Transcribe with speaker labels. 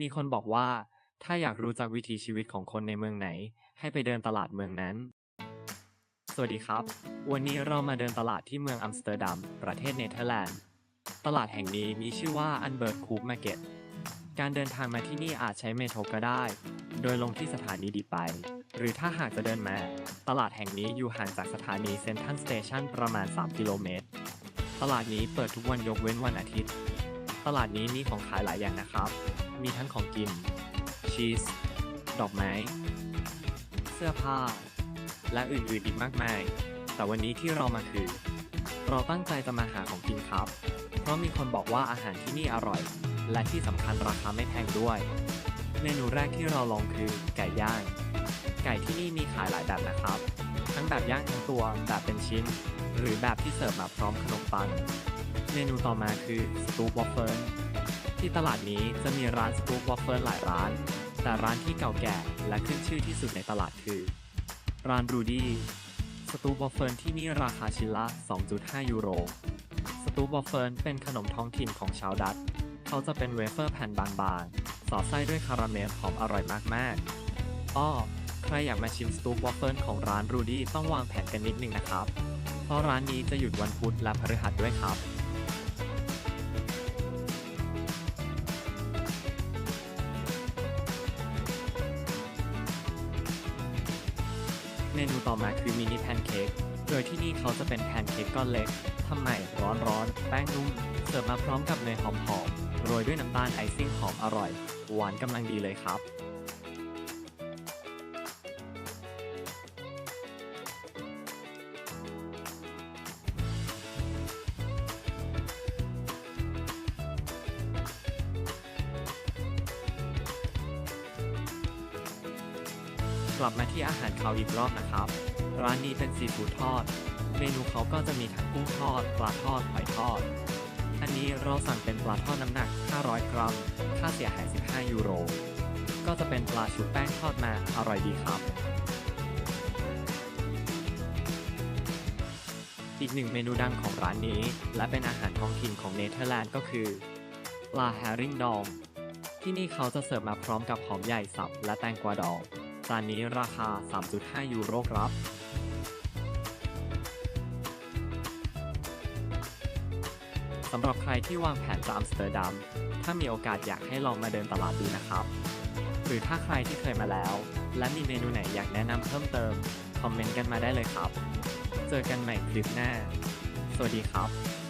Speaker 1: มีคนบอกว่า ถ้าอยากรู้จักวิถีชีวิตของคนในเมืองไหน ให้ไปเดินตลาดเมืองนั้น สวัสดีครับ วันนี้เรามาเดินตลาดที่เมืองอัมสเตอร์ดัม ประเทศเนเธอร์แลนด์ ตลาดแห่งนี้มีชื่อว่าอันเบิร์กคูปมาร์เก็ต การเดินทางมาที่นี่อาจใช้เมโทรก็ได้ โดยลงที่สถานีดีไป หรือถ้าหากจะเดินมา ตลาดแห่งนี้อยู่ห่างจากสถานีเซนทรัลสเตชันประมาณ 3 กิโลเมตร ตลาดนี้เปิดทุกวันยกเว้นวันอาทิตย์ ตลาดนี้มีของขายหลายอย่างนะครับ มีทั้งของกิน ชีส ดอกไม้ เสื้อผ้า และอื่นๆอีกมากมาย แต่วันนี้ที่เรามาคือ เราตั้งใจจะมาหาของกินครับ เพราะมีคนบอกว่าอาหารที่นี่อร่อย และที่สำคัญราคาไม่แพงด้วย เมนูแรกที่เราลองคือไก่ย่าง ไก่ที่นี่มีขายหลายแบบนะครับ ทั้งแบบย่างทั้งตัว แบบเป็นชิ้น หรือแบบที่เสิร์ฟมาพร้อมขนมปัง เมนูต่อมาคือสตูปวอฟเฟิลที่ตลาดนี้จะมีร้านสตูปวอฟเฟิลหลายร้าน แต่ร้านที่เก่าแก่และขึ้นชื่อที่สุดในตลาดคือ ร้านรูดี้สตูปวอฟเฟิลที่นี่ราคาชิ้นละ 2.5 ยูโร สตูปวอฟเฟิลเป็นขนมท้องถิ่นของชาวดัตเขาจะเป็นเวเฟอร์แผ่นบางๆ สอดไส้ด้วยคาราเมลหอมอร่อยมากๆอ้อใครอยากมาชิมสตูปวอฟเฟิลของร้านรูดี้ต้องวางแผนกันนิดนึงนะครับ เพราะร้านนี้จะหยุดวันพุธและพฤหัสด้วยครับ นูต่อมาคือมินิแพนเค้ก โดยที่นี่เขาจะเป็นแพนเค้กก้อนเล็กทำใหม่ร้อนๆ แป้งนุ่ม เสิร์ฟมาพร้อมกับเนยหอมๆ โรยด้วยน้ำตาลไอซิ่งหอมอร่อย หวานกำลังดีเลยครับ ลับมาที่อาหารคาวอีกรอบนะครับ ร้านนี้เป็นซีฟู้ดทอด เมนูเขาก็จะมีทั้งกุ้งทอด ปลาทอด หอยทอด อันนี้เราสั่งเป็นปลาทอดน้ำหนัก 500 กรัม ค่าเสียหาย 15 ยูโร ก็จะเป็นปลาชุบแป้งทอดมา อร่อยดีครับ อีกหนึ่งเมนูดังของร้านนี้ และเป็นอาหารท้องถิ่นของเนเธอร์แลนด์ก็คือ ปลาแฮริงดองที่นี่เขาจะเสิร์ฟมาพร้อมกับหอมใหญ่สับและแตงกวาดอง จานนี้ราคา 3.5 ยูโรครับสำหรับใครที่วางแผนจะอัมสเตอร์ดัม ถ้ามีโอกาสอยากให้ลองมาเดินตลาดดูนะครับ หรือถ้าใครที่เคยมาแล้ว และมีเมนูไหนอยากแนะนำเพิ่มเติม คอมเมนต์กันมาได้เลยครับ เจอกันใหม่คลิปหน้า สวัสดีครับ